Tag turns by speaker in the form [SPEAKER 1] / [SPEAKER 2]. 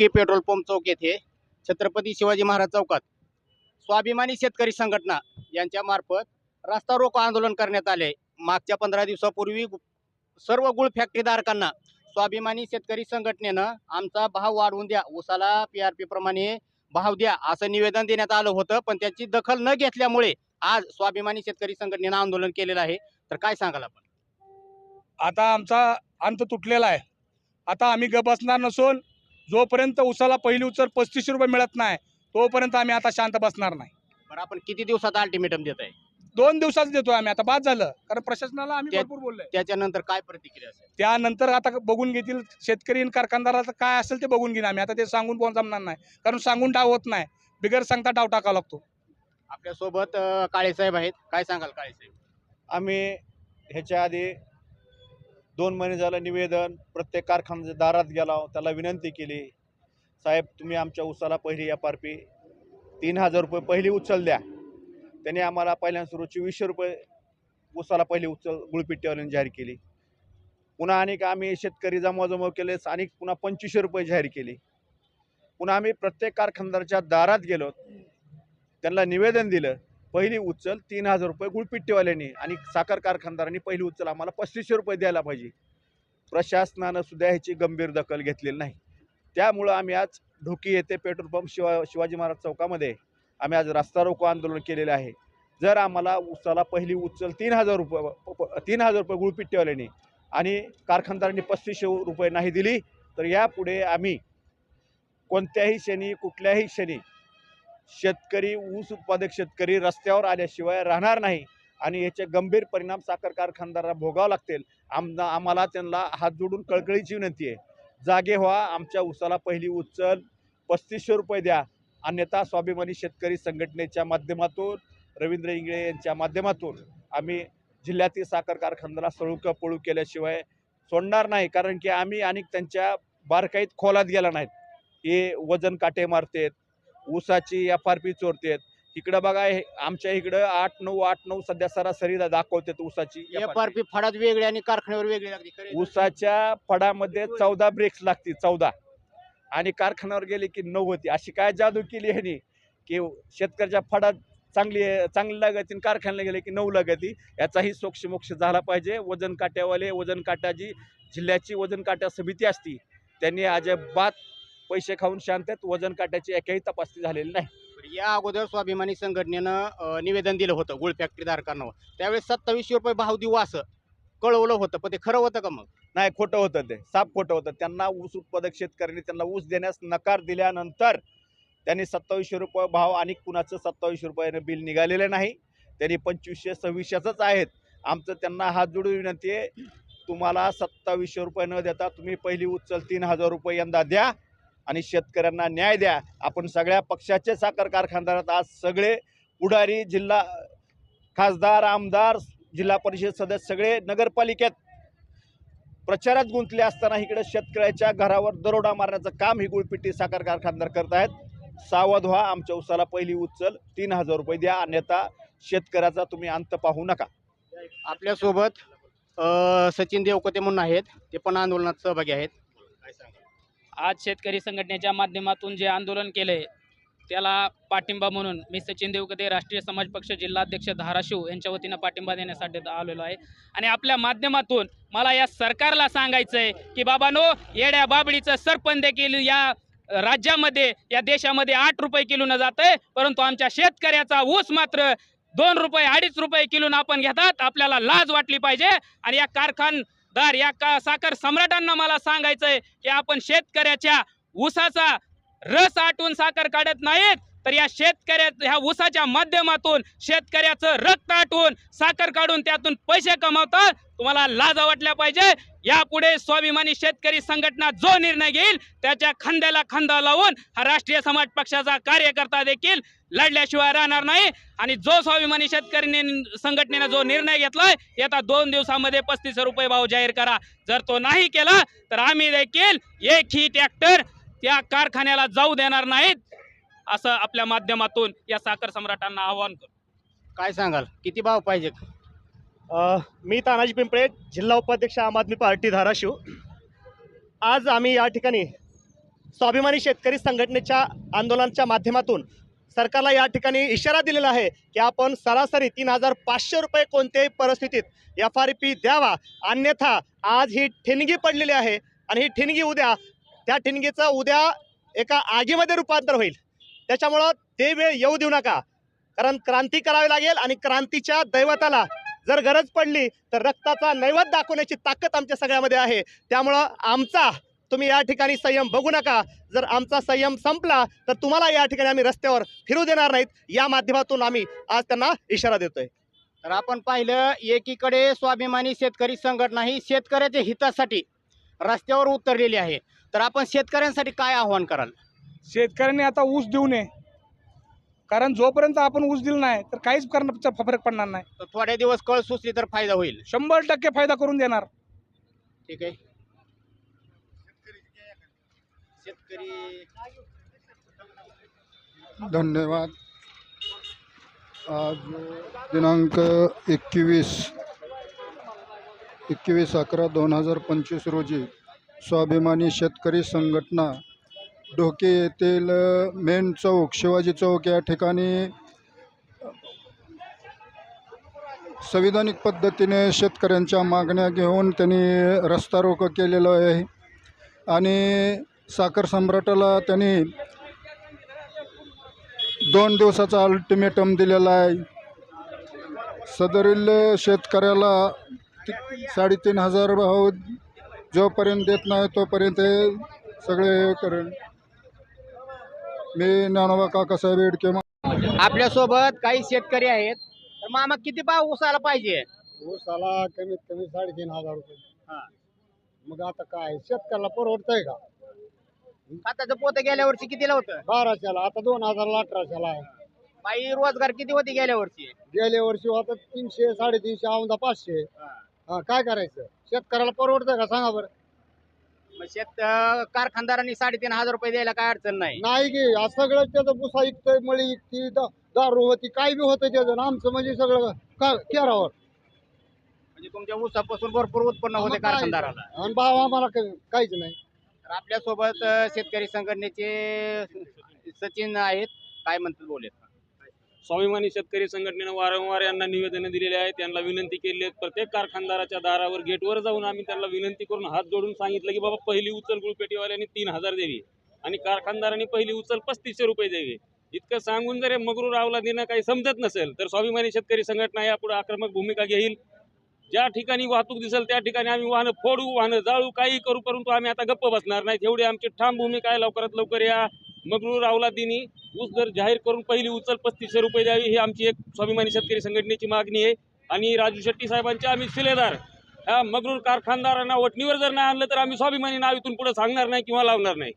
[SPEAKER 1] के petrol pump चौक येथे छत्रपती शिवाजी महाराज चौकात स्वाभिमानी शेतकरी संघटना यांच्या मार्फत रस्ता रोको आंदोलन करण्यात आले. मागच्या पंधरा दिवसापूर्वी सर्व गुळ फॅक्टरीधारकांना स्वाभिमानी शेतकरी संघटनेनं आमचा भाव वाढवून द्या उसाला पी आर पी प्रमाणे भाव द्या असं निवेदन देण्यात आलं होतं. पण त्याची दखल न घेतल्यामुळे आज स्वाभिमानी शेतकरी संघटनेनं आंदोलन केलेलं आहे. तर काय सांगाल आपण?
[SPEAKER 2] आता आमचा अंत तुटलेला आहे. आता आम्ही ग बसणार नसून जोपर्यंत उसाला पहिली उचल पस्तीसशे रुपये मिळत नाही तोपर्यंत आम्ही आता शांत बसणार नाही.
[SPEAKER 1] बरं आपण किती दिवसात अल्टिमेटम देत आहे
[SPEAKER 2] दोन दिवसात देतोय आम्ही आता बाद झालं. कारण प्रशासनाला आम्ही
[SPEAKER 1] त्या-
[SPEAKER 2] भरपूर बोललोय.
[SPEAKER 1] त्याच्यानंतर काय प्रतिक्रिया असेल?
[SPEAKER 2] त्यानंतर आता बघून घेतील शेतकरी आणि कारखानदाराचं काय असेल ते बघून घेईन आम्ही. आता ते सांगून कोण जमणार नाही. कारण सांगून डाव होत नाही. बिगर सांगता डाव टाकावा लागतो.
[SPEAKER 1] आपल्यासोबत अं, काळेसाहेब आहेत. काय सांगाल काळेसाहेब?
[SPEAKER 3] आम्ही ह्याच्या आधी दोन महिने झालं निवेदन प्रत्येक कारखान्याच्या दारात गेला त्याला विनंती केली. साहेब तुम्ही आमच्या उसाला पहिली एफ आर पी तीन हजार रुपये पहिली उचल द्या. त्यांनी आम्हाला पहिल्या सुरू चोवीसशे रुपये उसाला पहिली उचल गुळपिट्टीवाल्याने जाहीर केली. पुन्हा अनेक आम्ही शेतकरी जमवाजमव केले अनेक पुन्हा पंचवीसशे रुपये जाहीर केली. पुन्हा आम्ही प्रत्येक कारखानदाराच्या दारात गेलो. त्यांना निवेदन दिलं. पहिली उचल तीन हजार रुपये गुळपिट्टीवाल्यांनी आणि साखर कारखानदारांनी पहिली उचल आम्हाला पस्तीसशे रुपये द्यायला पाहिजे. प्रशासनानं सुद्धा ह्याची गंभीर दखल घेतलेली नाही. त्यामुळं आम्ही आज ढोकी येथे पेट्रोल पंप शिवा शिवाजी महाराज चौकामध्ये आम्ही आज रस्ता रोको आंदोलन केलेलं आहे. जर आम्हाला उसाला पहिली उचल तीन हजार रुपये प- तीन हजार रुपये गुळपिट्टीवाल्यांनी आणि कारखानदारांनी पस्तीसशे रुपये नाही दिली तर यापुढे आम्ही कोणत्याही क्षणी कुठल्याही क्षणी शेतकरी ऊस उत्पादक शेतकरी रस्त्यावर आल्याशिवाय राहणार नाही आणि याचे गंभीर परिणाम साखर कारखानदारांना भोगावं लागतील. आम आम्हाला त्यांना हात जोडून कळकळीची विनंती आहे. जागे व्हा आमच्या ऊसाला पहिली उचल. पस्तीसशे रुपये द्या. अन्यथा स्वाभिमानी शेतकरी संघटनेच्या माध्यमातून रवींद्र इंगळे यांच्या माध्यमातून आम्ही जिल्ह्यातील साखर कारखानदारा सळूक पळू केल्याशिवाय सोडणार नाही. कारण की आम्ही आणि त्यांच्या बारकाईत खोलात गेला नाहीत. हे वजन काटे मारतेत. ऊसाची एफ आर पी चोरतेत. इकडं बघा हे आमच्या इकडं आठ नऊ आठ नऊ सध्या सरासरी दाखवतात ऊसाची
[SPEAKER 1] एफ आर पी फळात वेगळी आणि कारखान्यावर वेगळी लागली. खरं आहे का?
[SPEAKER 3] ऊसाच्या फडामध्ये चौदा ब्रेक्स लागतील चौदा. आणि कारखान्यावर गेले की नऊ होती अशी काय जादू केली ह्यानी? की शेतकऱ्याच्या फडात चांगली चांगली लागती आणि कारखान्याला गेले की नऊ लागती. याचाही सोक्षमोक्ष झाला पाहिजे. वजन काट्यावाले वजन काट्याची जिल्ह्याची वजन काट्या समिती असती त्यांनी अजिबात पैसे खाऊन शांत आहेत वजन काट्याची एकही तपासणी झालेली नाही.
[SPEAKER 1] या अगोदर स्वाभिमानी संघटनेनं निवेदन दिलं होतं गुळ फॅक्टरी धारकांना त्यावेळेस सत्तावीसशे रुपये भाव देऊ असं कळवलं होतं पण ते खरं होतं का मग?
[SPEAKER 3] नाही खोटं होतं ते. साप खोटं होतं. त्यांना ऊस उत्पादक शेतकऱ्यांनी त्यांना ऊस देण्यास नकार दिल्यानंतर त्यांनी सत्तावीसशे रुपये भाव आणि कुणाचं सत्तावीसशे रुपयानं बिल निघालेलं नाही. त्यांनी पंचवीसशे सव्वीसशेच आहेत. आमचं त्यांना हात जोडून विनंती आहे तुम्हाला सत्तावीसशे रुपये न देता तुम्ही पहिली उचल तीन हजार रुपये यंदा द्या. आणि शेतकऱ्यांना न्याय द्या. आपण सगळ्या पक्षाचे साखर कारखानदारात आज सगळे पुढारी जिल्हा खासदार आमदार जिल्हा परिषद सदस्य सगळे नगरपालिकेत प्रचारात गुंतले असताना इकडे शेतकऱ्याच्या घरावर दरोडा मारण्याचं काम ही गुळपिट्टी साखर कारखानदार करत आहेत. सावध व्हा आमच्या उसाला पहिली उचल. तीन हजार रुपये द्या. अन्यथा शेतकऱ्याचा तुम्ही अंत पाहू नका.
[SPEAKER 1] आपल्यासोबत सचिन देवकते म्हणून आहेत. ते पण आंदोलनात सहभागी आहेत.
[SPEAKER 4] आज शेतकरी संघटनेच्या माध्यमातून जे आंदोलन केलंय त्याला पाठिंबा म्हणून मी सचिन देवकते राष्ट्रीय समाज पक्ष जिल्हाध्यक्ष धाराशिव यांच्या वतीनं पाठिंबा देण्यासाठी आलेलो आहे. आणि आपल्या माध्यमातून मला या सरकारला सांगायचं आहे की बाबानो येड्या बाबडीचं सरपण देखील या राज्यामध्ये या देशामध्ये आठ रुपये किलोनं जात आहे परंतु आमच्या शेतकऱ्याचा ऊस मात्र दोन रुपये अडीच रुपये किलोनं आपण घेतात. आपल्याला लाज वाटली पाहिजे आणि या कारखान दार या का साखर सम्राटांना मला सांगायचंय की आपण शेतकऱ्याच्या ऊसाचा रस आटून साखर काढत नाहीत. तर या शेतकऱ्या ह्या ऊसाच्या माध्यमातून शेतकऱ्याचं रक्त आटवून साखर काढून त्यातून पैसे कमावतात तुम्हाला लाजा वाटल्या पाहिजे. यापुढे स्वाभिमानी शेतकरी संघटना जो निर्णय घेईल त्याच्या खांद्याला खांदा लावून हा राष्ट्रीय समाज पक्षाचा कार्यकर्ता देखील लढल्याशिवाय राहणार नाही. आणि जो स्वाभिमानी शेतकरी संघटनेनं जो निर्णय घेतलाय येत्या दोन दिवसामध्ये पस्तीस रुपये भाव जाहीर करा. जर तो नाही केला तर आम्ही देखील एक ही ट्रॅक्टर त्या कारखान्याला जाऊ देणार नाहीत. असं आपल्या माध्यमातून या साखर सम्राटांना आवाहन करतो.
[SPEAKER 1] काय सांगाल? किती भाव पाहिजे?
[SPEAKER 5] अ, मी तानाजी पिंपळे जिल्हा उपाध्यक्ष आम आदमी पार्टी धाराशिव. आज आम्ही या ठिकाणी
[SPEAKER 3] स्वाभिमानी शेतकरी संघटनेच्या आंदोलनाच्या माध्यमातून सरकारला या ठिकाणी इशारा दिलेला आहे की आपण सरासरी तीन हजार पाचशे रुपये कोणत्याही परिस्थितीत एफ आर पी द्यावा. अन्यथा आज ही ठिणगी पडलेली आहे आणि ही ठिणगी उद्या त्या ठिणगीचं उद्या एका आगीमध्ये रूपांतर होईल. त्याच्यामुळं ते वेळ येऊ देऊ नका. कारण क्रांती करावी लागेल आणि क्रांतीच्या दैवताला जर गरज पडली तर रक्ताचा नैवेद्य दाखवण्याची ताकद आमच्या सगळ्यामध्ये आहे. त्यामुळं आमचा तुम्ही या ठिकाणी संयम बघू नका. जर आमचा संयम संपला तर तुम्हाला या ठिकाणी आम्ही रस्त्यावर फिरू देणार नाहीत. या माध्यमातून आम्ही आज त्यांना इशारा देतोय.
[SPEAKER 1] तर आपण पाहिलं एकीकडे स्वाभिमानी शेतकरी संघटना ही शेतकऱ्याच्या हितासाठी रस्त्यावर उतरलेली आहे. तर आपण शेतकऱ्यांसाठी काय आव्हान कराल?
[SPEAKER 2] शेतकऱ्यांनी आता ऊस देऊ नये. कारण जोपर्यंत आपण ऊस दिला नाही तर काहीच करण्याचा फरक पडणार नाही.
[SPEAKER 1] तर थोड्या दिवस कळ सुचली तर फायदा होईल.
[SPEAKER 2] शंभर टक्के फायदा करून देणार.
[SPEAKER 1] ठीक आहे. शेतकरी
[SPEAKER 6] धन्यवाद. आज दिनांक एकवीस एकवीस अकरा दोन हजार पंचवीस रोजी स्वाभिमानी शेतकरी संघटना ढोके येथील मेन चौक शिवाजी चौक या ठिकाणी संविधानिक पद्धतीने शेतकऱ्यांच्या मागण्या घेऊन त्यांनी रस्ता रोको केलेलं आहे. आणि साखर सम्राटाला त्यांनी दोन दिवसाचा अल्टिमेटम दिलेला आहे. सदरील शेतकऱ्याला साडेतीन हजार भाव जोपर्यंत देत नाही तोपर्यंत हे सगळे करेन मी ज्ञानोबा काकासाहेब येडके
[SPEAKER 1] आपल्यासोबत काही शेतकरी आहेत. तर मामा किती भाव उसाला पाहिजे?
[SPEAKER 6] ऊसाला कमीत कमी साडेतीन हजार रुपये.
[SPEAKER 1] हा.
[SPEAKER 6] मग आता काय? शेतकऱ्याला परवडतंय का?
[SPEAKER 1] खताचं पोतं गेल्या वर्षी कितीला होतं?
[SPEAKER 6] बाराशेला. आता दोन हजारला अठराशेला आहे.
[SPEAKER 1] बाई रोजगार किती होती गेल्या वर्षी?
[SPEAKER 6] गेल्या वर्षी होता तीनशे साडेतीनशे औंदा पाचशे. हा काय करायचं? शेतकऱ्याला परवडतंय का? सांगा बरं.
[SPEAKER 1] मग शेत कारखानदारांनी साडेतीन हजार रुपये द्यायला काय अडचण नाही.
[SPEAKER 6] नाही की सगळं त्याचं भुसा इकतंय मळी इकती दा- दारू होती काय बी होतं त्याचं. आणि आमचं म्हणजे सगळं का केरावर.
[SPEAKER 1] म्हणजे तुमच्या ऊसापासून भरपूर उत्पन्न होते
[SPEAKER 6] काय?
[SPEAKER 1] कारखानदाराला.
[SPEAKER 6] आणि भाव आम्हाला काही- काहीच नाही.
[SPEAKER 1] तर आपल्यासोबत अं, शेतकरी संघटनेचे सचिन आहेत. काय म्हणतात बोलेत
[SPEAKER 7] स्वाभिमानी शेतकरी संघटनेनं वारंवार यांना निवेदनं दिलेली आहेत. त्यांना विनंती केली आहेत. प्रत्येक कारखानदाराच्या दारावर गेटवर जाऊन आम्ही त्यांना विनंती करून हात जोडून सांगितलं की बाबा पहिली उचल गुळपेटीवाल्यांनी तीन हजार द्यावी आणि कारखानदारांनी पहिली उचल पस्तीसशे रुपये द्यावी. इतकं सांगून जर हे रावला देणं काही समजत नसेल तर स्वाभिमानी शेतकरी संघटना यापुढे आक्रमक भूमिका घेईल. ज्या ठिकाणी वाहतूक दिसेल त्या ठिकाणी आम्ही वाहनं फोडू वाहनं जाळू काही करू परंतु आम्ही आता गप्प बसणार नाही एवढी आमची ठाम भूमिका आहे. लवकरात लवकर या मगरू रावला दिनी ऊस दर जाहीर करून पहिली उचल पस्तीसशे रुपये द्यावी ही आमची एक स्वाभिमानी शेतकरी संघटनेची मागणी आहे. आणि राजू शेट्टी साहेबांचे आम्ही शिलेदार. ह्या मगरूर कारखानदारांना वटणीवर जर नाही आणलं तर आम्ही स्वाभिमानी नाव इथून पुढे सांगणार नाही किंवा लावणार नाही.